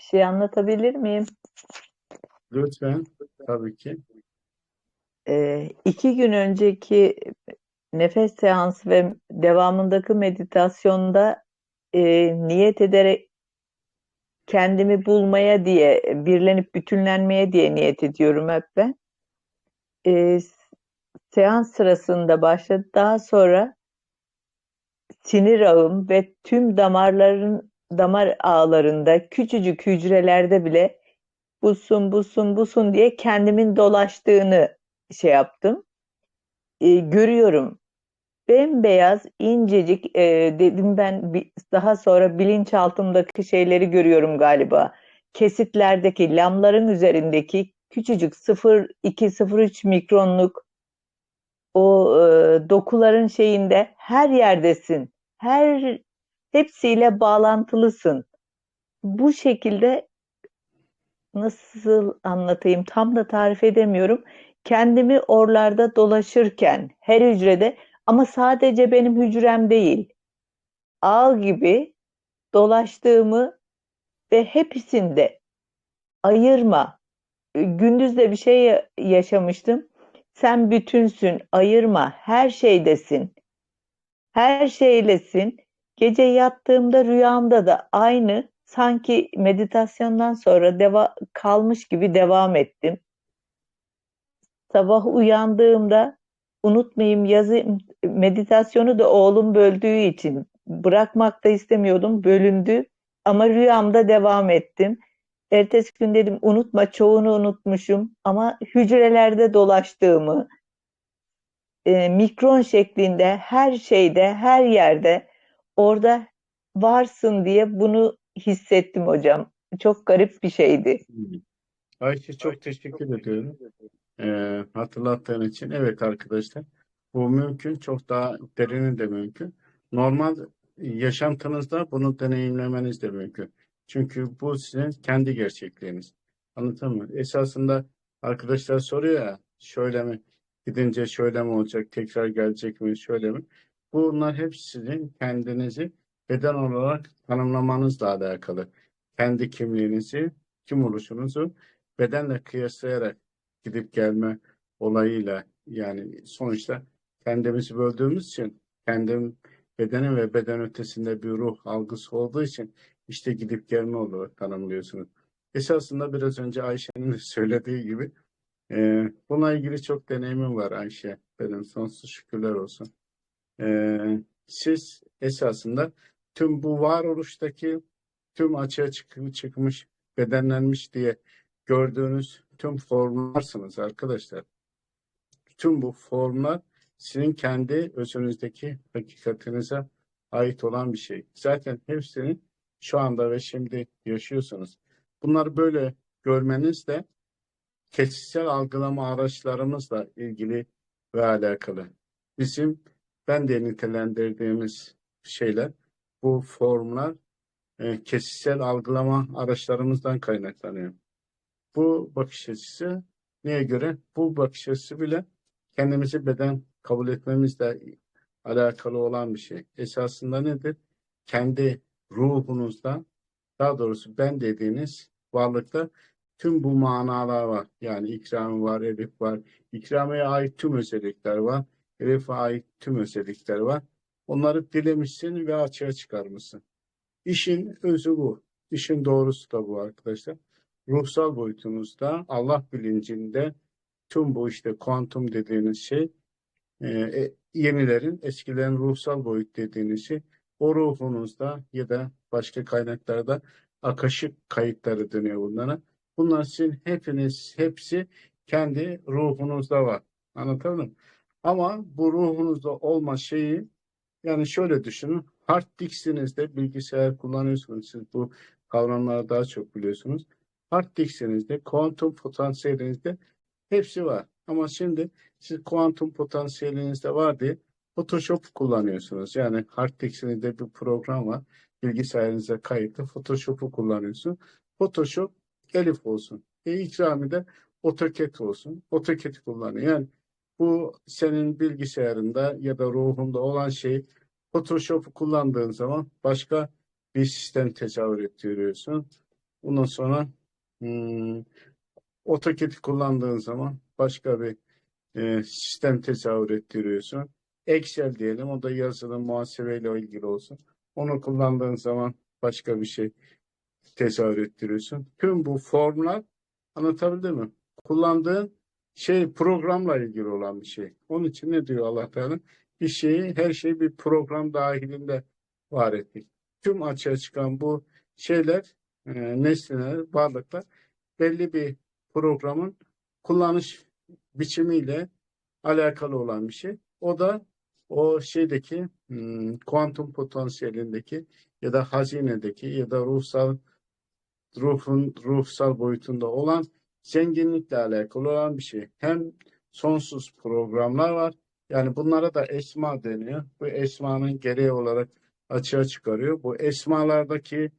Bir şey anlatabilir miyim? Lütfen. Tabii ki. Ee, iki gün önceki nefes seansı ve devamındaki meditasyonda e, niyet ederek kendimi bulmaya diye, birlenip bütünlenmeye diye niyet ediyorum hep ben. Ee, seans sırasında başladı. Daha sonra sinir ağım ve tüm damarların damar ağlarında küçücük hücrelerde bile busun busun busun diye kendimin dolaştığını şey yaptım. Ee, görüyorum. Bembeyaz, incecik e, dedim ben daha sonra bilinçaltımdaki şeyleri görüyorum galiba. Kesitlerdeki, lamların üzerindeki küçücük 0,2-0,3 mikronluk o e, dokuların şeyinde her yerdesin. Her hepsiyle bağlantılısın. Bu şekilde nasıl anlatayım tam da tarif edemiyorum. Kendimi oralarda dolaşırken her hücrede ama sadece benim hücrem değil. Ağ gibi dolaştığımı ve hepsinde ayırma. Gündüz de bir şey ya- yaşamıştım. Sen bütünsün, ayırma, her şeydesin. Her şeylesin. Gece yattığımda rüyamda da aynı sanki meditasyondan sonra deva kalmış gibi devam ettim. Sabah uyandığımda unutmayayım yazayım meditasyonu da oğlum böldüğü için bırakmak da istemiyordum bölündü ama rüyamda devam ettim. Ertesi gün dedim unutma çoğunu unutmuşum ama hücrelerde dolaştığımı e, mikron şeklinde her şeyde her yerde orada varsın diye bunu hissettim hocam. Çok garip bir şeydi. Ayşe çok teşekkür ediyorum. Ee, hatırlattığın için. Evet arkadaşlar. Bu mümkün. Çok daha derinin de mümkün. Normal yaşantınızda bunu deneyimlemeniz de mümkün. Çünkü bu sizin kendi gerçekliğiniz. Anladın mı? Esasında arkadaşlar soruyor ya şöyle mi gidince şöyle mi olacak tekrar gelecek mi şöyle mi? Bunlar hep sizin kendinizi beden olarak tanımlamanızla alakalı. Kendi kimliğinizi, kim oluşunuzu bedenle kıyaslayarak gidip gelme olayıyla yani sonuçta kendimizi böldüğümüz için kendim bedenin ve beden ötesinde bir ruh algısı olduğu için işte gidip gelme olarak tanımlıyorsunuz. Esasında biraz önce Ayşe'nin söylediği gibi e, buna ilgili çok deneyimim var Ayşe. Benim sonsuz şükürler olsun. E, siz esasında tüm bu varoluştaki tüm açığa çık- çıkmış, bedenlenmiş diye gördüğünüz tüm formlarsınız arkadaşlar. Tüm bu formlar sizin kendi özünüzdeki hakikatinize ait olan bir şey. Zaten hepsini şu anda ve şimdi yaşıyorsunuz. Bunları böyle görmeniz de kesitsel algılama araçlarımızla ilgili ve alakalı. Bizim ben de nitelendirdiğimiz şeyler, bu formlar e, kesitsel algılama araçlarımızdan kaynaklanıyor. Bu bakış açısı neye göre? Bu bakış açısı bile kendimizi beden kabul etmemizle alakalı olan bir şey. Esasında nedir? Kendi ruhunuzda, daha doğrusu ben dediğiniz varlıkta tüm bu manalar var. Yani ikramı var, elif var. İkramiye ait tüm özellikler var. Elife ait tüm özellikler var. Onları dilemişsin ve açığa çıkarmışsın. İşin özü bu. İşin doğrusu da bu arkadaşlar. Ruhsal boyutunuzda, Allah bilincinde tüm bu işte kuantum dediğiniz şey e, e, yenilerin, eskilerin ruhsal boyut dediğiniz şey o ruhunuzda ya da başka kaynaklarda akaşık kayıtları dönüyor bunlara. Bunlar sizin hepiniz, hepsi kendi ruhunuzda var. Anlatabildim mi? Ama bu ruhunuzda olma şeyi yani şöyle düşünün. Hard disk'inizde bilgisayar kullanıyorsunuz. Siz bu kavramları daha çok biliyorsunuz. Hard disk'inizde, kuantum potansiyelinizde hepsi var. Ama şimdi siz kuantum potansiyelinizde var diye Photoshop kullanıyorsunuz. Yani hard disk'inizde bir program var. Bilgisayarınıza kayıtlı Photoshop'u kullanıyorsun. Photoshop Elif olsun. E, ikrami de AutoCAD olsun. AutoCAD kullanıyor. Yani bu senin bilgisayarında ya da ruhunda olan şey Photoshop'u kullandığın zaman başka bir sistem tezahür ettiriyorsun. Ondan sonra hmm, AutoCAD'i kullandığın zaman başka bir e, sistem tezahür ettiriyorsun. Excel diyelim, o da yazılım, muhasebeyle ilgili olsun. Onu kullandığın zaman başka bir şey tezahür ettiriyorsun. Tüm bu formlar anlatabildim mi? Kullandığın şey programla ilgili olan bir şey. Onun için ne diyor Allah Teala? Bir şeyi, her şeyi bir program dahilinde var ettik. Tüm açığa çıkan bu şeyler, e, nesneler, varlıklar belli bir programın kullanış biçimiyle alakalı olan bir şey. O da o şeydeki hmm, kuantum potansiyelindeki ya da hazinedeki ya da ruhsal ruhun ruhsal boyutunda olan zenginlikle alakalı olan bir şey. Hem sonsuz programlar var. Yani bunlara da esma deniyor. Bu esmanın gereği olarak açığa çıkarıyor. Bu esmalardaki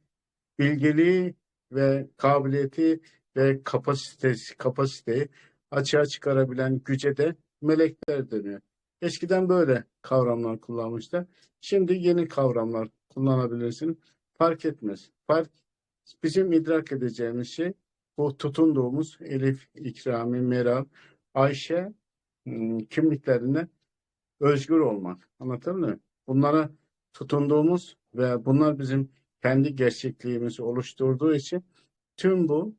bilgeliği ve kabiliyeti ve kapasitesi, kapasiteyi açığa çıkarabilen güce de melekler deniyor. Eskiden böyle kavramlar kullanmışlar. Şimdi yeni kavramlar kullanabilirsin. Fark etmez. Fark bizim idrak edeceğimiz şey bu tutunduğumuz Elif, İkrami, Meral, Ayşe hmm, kimliklerine özgür olmak. Anladın mı? Bunlara tutunduğumuz ve bunlar bizim kendi gerçekliğimizi oluşturduğu için tüm bu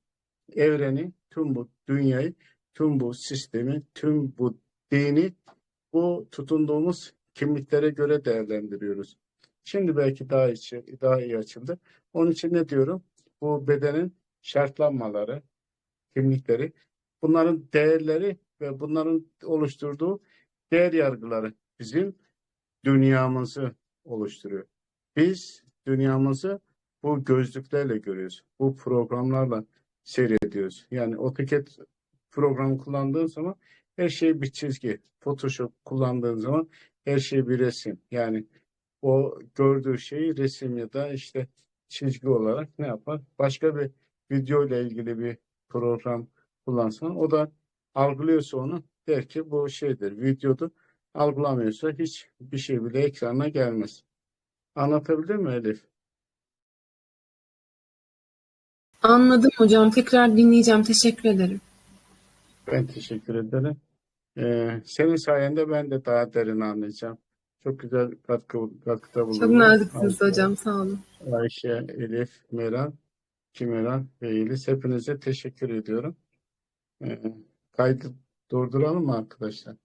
evreni, tüm bu dünyayı, tüm bu sistemi, tüm bu dini bu tutunduğumuz kimliklere göre değerlendiriyoruz. Şimdi belki daha iyi, daha iyi açıldı. Onun için ne diyorum? Bu bedenin şartlanmaları, kimlikleri, bunların değerleri ve bunların oluşturduğu değer yargıları bizim dünyamızı oluşturuyor. Biz dünyamızı bu gözlüklerle görüyoruz. Bu programlarla seyrediyoruz. Yani AutoCAD programı kullandığın zaman her şey bir çizgi. Photoshop kullandığın zaman her şey bir resim. Yani o gördüğü şeyi resim ya da işte çizgi olarak ne yapar? Başka bir video ile ilgili bir program kullansan o da algılıyorsa onu der ki bu şeydir, videodur. Algılamıyorsa hiç bir şey bile ekrana gelmez. Anlatabildim mi Elif? Anladım hocam. Tekrar dinleyeceğim. Teşekkür ederim. Ben teşekkür ederim. Ee, senin sayende ben de daha derin anlayacağım. Çok güzel katkı, katkıda Çok bulundun. naziksiniz Ayşe, hocam. Sağ olun. Ayşe, Elif, Meral, Kimeral ve Yeliz. Hepinize teşekkür ediyorum. Ee, kaydı durduralım mı arkadaşlar?